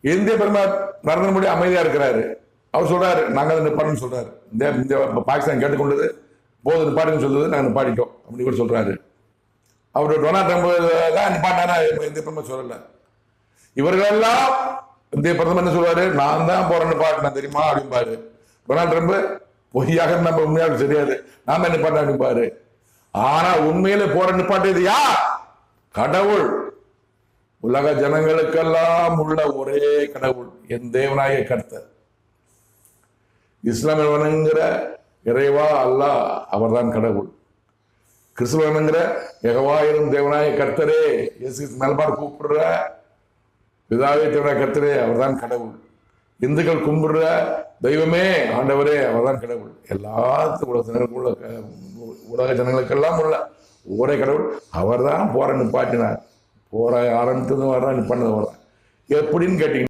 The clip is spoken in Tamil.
இந்திய பெருமாள் நரேந்திர மோடி அமைதியா இருக்கிறாரு. அவர் சொல்றாரு நாங்க அதை நிப்பாடுன்னு சொல்றாரு. இந்த இந்த பாகிஸ்தான் கேட்டுக்கொண்டது போது நிப்பாட்டுன்னு சொல்லுது நாங்க நிப்பாட்டிட்டோம் அப்படி கூட சொல்றாரு. அவர் டொனால்ட் ட்ரம்ப் தான் நிப்பாட்டானா இந்திய பிரதமர் சொல்லல. இவர்களெல்லாம் இந்திய பிரதமர் என்ன சொல்வாரு நான் தான் போறேன் நிப்பாட்டினேன் தெரியுமா? அப்படிம்பாரு. டொனால்ட் ட்ரம்ப் பொய்யாக நம்ம உண்மையாக தெரியாது. நான் தான் நிப்பாட்டேன் அப்படிம்பாரு ஆனா உண்மையில போற நிப்பாட்டியது யார்? கடவுள். உலக ஜனங்களுக்கெல்லாம் உள்ள ஒரே கடவுள் என் தேவனாய கர்த்தர். இஸ்லாமியவனுங்கிற இறைவா அல்லாஹ் அவர்தான் கடவுள். கிறிஸ்துவனுங்கிற எகவாயிரும் தேவனாய கர்த்தரே இயேசு மேல்பார் கூப்பிடுற பிதாவே தேவனாய கர்த்தரே அவர்தான் கடவுள். இந்துக்கள் கும்பிடுற தெய்வமே ஆண்டவரே அவர்தான் கடவுள். எல்லாத்துக்கும் உலக ஜனங்களுக்கு உள்ள க- உலக ஜனங்களுக்கெல்லாம் உள்ள ஒரே கடவுள் அவர்தான் போற நிப்பாட்டினார். போற ஆரம்பித்ததும் வர்றான் பண்ணதும் வர்றான் எப்படின்னு கேட்டீங்க